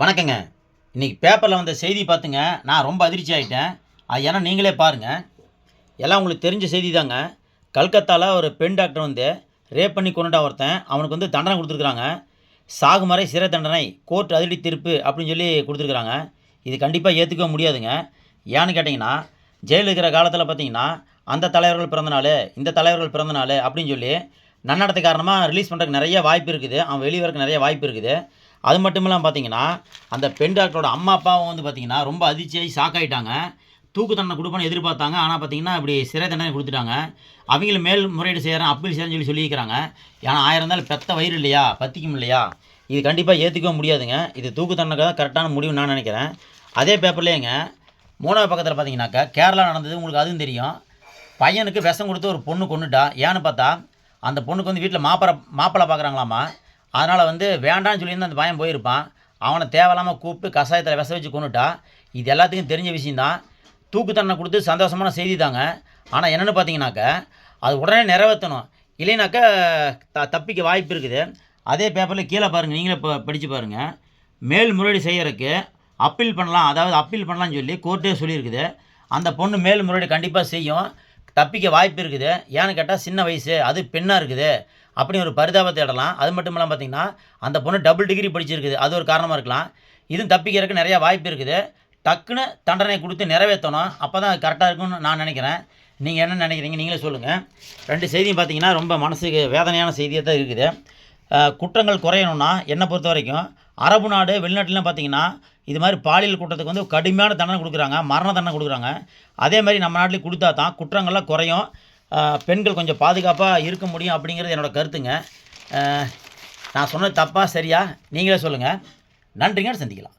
வணக்கங்க. இன்றைக்கி பேப்பரில் வந்த செய்தி பார்த்துங்க. நான் ரொம்ப அதிர்ச்சி ஆகிட்டேன் அது ஏன்னா நீங்களே பாருங்கள் எல்லாம் உங்களுக்கு தெரிஞ்ச செய்தி தாங்க. கல்கத்தாவில் ஒரு பெண் டாக்டர் வந்து ரேப் பண்ணி கொண்டுட்டா ஒருத்தன். அவனுக்கு வந்து தண்டனை கொடுத்துருக்குறாங்க. சாகுமறை சிறை தண்டனை கோர்ட் அதிரடி தீர்ப்பு அப்படின்னு சொல்லி கொடுத்துருக்குறாங்க. இது கண்டிப்பாக ஏற்றுக்க முடியாதுங்க. ஏன்னு கேட்டிங்கன்னா ஜெயிலில் இருக்கிற காலத்தில் பார்த்தீங்கன்னா அந்த தலைவர்கள் பிறந்தநாள் இந்த தலைவர்கள் பிறந்தநாள் அப்படின்னு சொல்லி நன்னடத்தை காரணமாக ரிலீஸ் பண்ணுறதுக்கு நிறைய வாய்ப்பு இருக்குது. அவன் வெளியே வரக்கு நிறைய வாய்ப்பு இருக்குது. அது மட்டும் இல்லாமல் பார்த்தீங்கன்னா அந்த பெண் டாக்டரோட அம்மா அப்பாவும் வந்து பார்த்தீங்கன்னா ரொம்ப அதிர்ச்சியாகி ஷாக் ஆகிட்டாங்க தூக்கு தண்டனை கொடுப்பேன்னு எதிர்பார்த்தாங்க. ஆனால் பார்த்தீங்கன்னா இப்படி சிறை தண்டனை கொடுத்துட்டாங்க. அவங்கள மேல் முறையீடு செய்கிறேன் அப்பீல் செய்கிறேன்னு சொல்லி சொல்லியிருக்கிறாங்க. ஏன்னா ஆயிரம் இருந்தாலும் பெத்த வயிறு இல்லையா? பத்திக்கும் இல்லையா? இது கண்டிப்பாக ஏற்றுக்க முடியாதுங்க. இது தூக்கு தண்டனை தான் கரெக்டான முடிவு நான் நினைக்கிறேன். அதே பேப்பர்லேயேங்க மூணாவது பக்கத்தில் பார்த்தீங்கன்னாக்கா கேரளா நடந்தது உங்களுக்கு அதுவும் தெரியும். பையனுக்கு விஷம் கொடுத்து ஒரு பொண்ணு கொண்டுட்டா ஏன்னு பார்த்தா அந்த பொண்ணுக்கு வந்து வீட்டில் மாப்பிள மாப்பிள்ளை பார்க்குறாங்களாமா? அதனால் வந்து வேண்டான்னு சொல்லியிருந்தா அந்த பையன் போயிருப்பான். அவனை தேவையில்லாமல் கூப்பிட்டு கஷாயத்தில் விச வச்சு கொண்டுட்டா இது எல்லாத்துக்கும் தெரிஞ்ச விஷயந்தான் தூக்கு தண்டனை கொடுத்து சந்தோஷமான செய்தி தாங்க. ஆனால் என்னென்னு பார்த்தீங்கன்னாக்கா அது உடனே நிறைவேற்றணும். இல்லைனாக்கா த தப்பிக்க வாய்ப்பு இருக்குது. அதே பேப்பரில் கீழே பாருங்கள் நீங்களே இப்போ படித்து பாருங்கள் மேல்முறையீடு செய்கிறதுக்கு அப்பீல் பண்ணலாம். அதாவது அப்பீல் பண்ணலாம்னு சொல்லி கோர்ட்டே சொல்லியிருக்குது. அந்த பொண்ணு மேல்முறையீடு கண்டிப்பாக செய்யும். தப்பிக்க வாய்ப்பு இருக்குது. ஏன்னு கேட்டால் சின்ன வயசு அது பெண்ணாக இருக்குது. அப்படி ஒரு பரிதாபத்தை இடலாம் அது மட்டும் இல்லாமல் பார்த்தீங்கன்னா அந்த பொண்ணு டபுள் டிகிரி படிச்சிருக்குது. அது ஒரு காரணமாக இருக்கலாம். இதுவும் தப்பிக்கிறதுக்கு நிறையா வாய்ப்பு இருக்குது. டக்குன்னு தண்டனை கொடுத்து நிறைவேற்றணும். அப்போ தான் கரெக்டாக இருக்கும்னு நான் நினைக்கிறேன். நீங்கள் என்ன நினைக்கிறீங்க? நீங்களே சொல்லுங்கள் ரெண்டு செய்தியும் பார்த்தீங்கன்னா ரொம்ப மனசுக்கு வேதனையான செய்தியாக தான் இருக்குது. குற்றங்கள் குறையணும்னா என்னை பொறுத்த வரைக்கும் அரபு நாடு வெளிநாட்டிலாம் பார்த்தீங்கன்னா இது மாதிரி பாலியல் குற்றத்துக்கு வந்து கடுமையான தண்டனை கொடுக்குறாங்க. மரண தண்டனை கொடுக்குறாங்க. அதே மாதிரி நம்ம நாட்டிலையும் கொடுத்தா தான் குற்றங்கள்லாம் குறையும். பெண்கள் கொஞ்சம் பாதுகாப்பாக இருக்க முடியும் அப்படிங்கிறது என்னோட கருத்துங்க. நான் சொன்னது தப்பாக சரியா? நீங்களே சொல்லுங்கள் நன்றிங்க சந்திக்கலாம்.